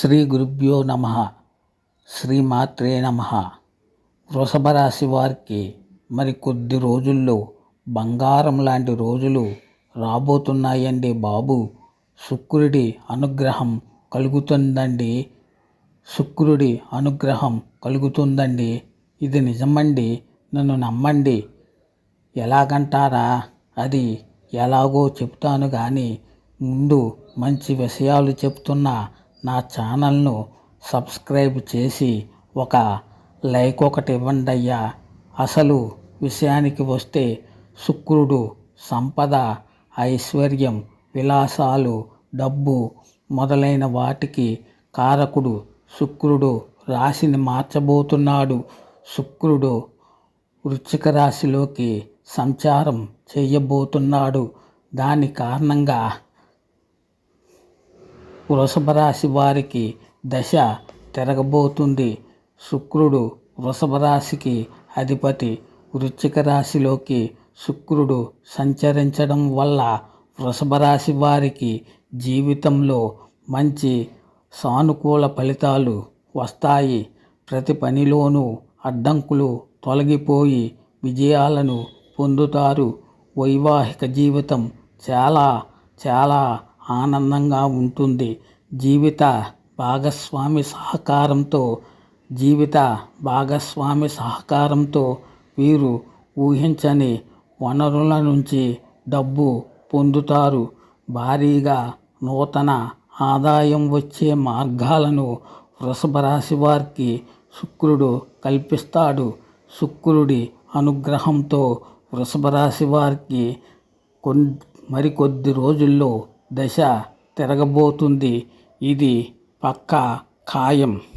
శ్రీ గురుభ్యో నమ. శ్రీమాత్రే నమ. వృషభ రాశి వారికి మరి కొద్ది రోజుల్లో బంగారం లాంటి రోజులు రాబోతున్నాయండి బాబు. శుక్రుడి అనుగ్రహం కలుగుతుందండి. శుక్రుడి అనుగ్రహం కలుగుతుందండి. ఇది నిజమండి. నన్ను నమ్మండి. ఎలాగంటారా? అది ఎలాగో చెప్తాను కానీ ముందు మంచి విషయాలు చెప్తున్న. నా ఛానల్ను సబ్స్క్రైబ్ చేసి ఒక లైక్ ఒకటి ఇవ్వండి అయ్యా అసలు విషయానికి వస్తే శుక్రుడు సంపద ఐశ్వర్యం విలాసాలు డబ్బు మొదలైన వాటికి కారకుడు శుక్రుడు. రాశిని మార్చబోతున్నాడు శుక్రుడు. వృశ్చిక రాశిలోకి సంచారం చేయబోతున్నాడు. దాని కారణంగా వృషభ రాశి వారికి దశ తిరగబోతుంది. శుక్రుడు వృషభ రాశికి అధిపతి. వృశ్చిక రాశిలోకి శుక్రుడు సంచరించడం వల్ల వృషభ రాశి వారికి జీవితంలో మంచి సానుకూల ఫలితాలు వస్తాయి. ప్రతి పనిలోనూ అడ్డంకులు తొలగిపోయి విజయాలను పొందుతారు. వైవాహిక జీవితం చాలా చాలా ఆనందంగా ఉంటుంది. జీవిత భాగస్వామి సహకారంతో జీవిత భాగస్వామి సహకారంతో వీరు ఊహించని వనరుల నుంచి డబ్బు పొందుతారు. భారీగా నూతన ఆదాయం వచ్చే మార్గాలను వృషభ రాశి వారికి శుక్రుడు కల్పిస్తాడు. శుక్రుడి అనుగ్రహంతో వృషభ రాశి వారికి కొన్ మరికొద్ది రోజుల్లో దశ తిరగబోతుంది. ఇది పక్కా ఖాయం.